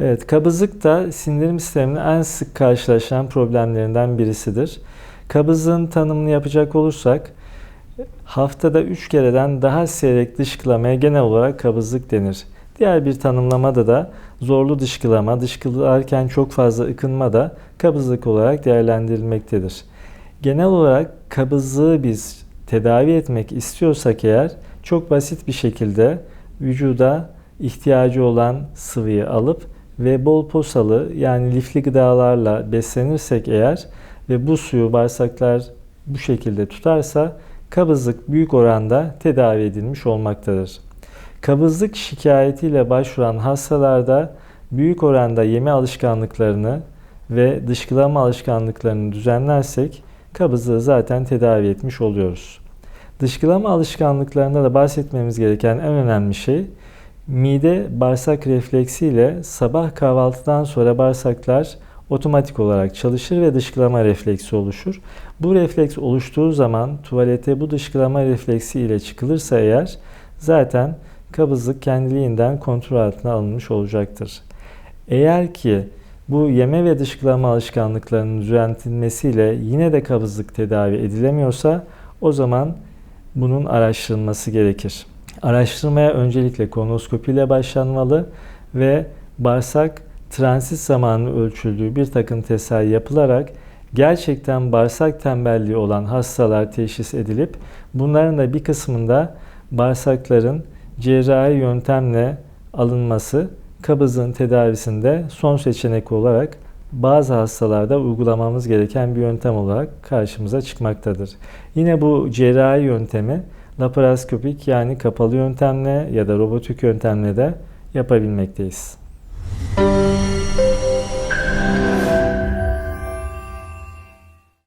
Evet, kabızlık da sindirim sisteminin en sık karşılaşılan problemlerinden birisidir. Kabızlığın tanımını yapacak olursak, haftada 3 kereden daha seyrek dışkılamaya genel olarak kabızlık denir. Diğer bir tanımlamada da zorlu dışkılama, dışkılarken çok fazla ıkınma da kabızlık olarak değerlendirilmektedir. Genel olarak kabızlığı biz tedavi etmek istiyorsak eğer çok basit bir şekilde vücuda ihtiyacı olan sıvıyı alıp ve bol posalı yani lifli gıdalarla beslenirsek eğer ve bu suyu bağırsaklar bu şekilde tutarsa kabızlık büyük oranda tedavi edilmiş olmaktadır. Kabızlık şikayetiyle başvuran hastalarda büyük oranda yeme alışkanlıklarını ve dışkılama alışkanlıklarını düzenlersek kabızlığı zaten tedavi etmiş oluyoruz. Dışkılama alışkanlıklarında da bahsetmemiz gereken en önemli şey mide bağırsak refleksiyle sabah kahvaltıdan sonra bağırsaklar otomatik olarak çalışır ve dışkılama refleksi oluşur. Bu refleks oluştuğu zaman tuvalete bu dışkılama refleksi ile çıkılırsa eğer zaten kabızlık kendiliğinden kontrol altına alınmış olacaktır. Eğer ki bu yeme ve dışkılama alışkanlıklarının düzeltilmesiyle yine de kabızlık tedavi edilemiyorsa o zaman bunun araştırılması gerekir. Araştırmaya öncelikle kolonoskopi ile başlanmalı ve bağırsak transit zamanı ölçüldüğü bir takım testler yapılarak gerçekten bağırsak tembelliği olan hastalar teşhis edilip bunların da bir kısmında bağırsakların cerrahi yöntemle alınması kabızlığın tedavisinde son seçenek olarak bazı hastalarda uygulamamız gereken bir yöntem olarak karşımıza çıkmaktadır. Yine bu cerrahi yöntemi laparoskopik yani kapalı yöntemle ya da robotik yöntemle de yapabilmekteyiz.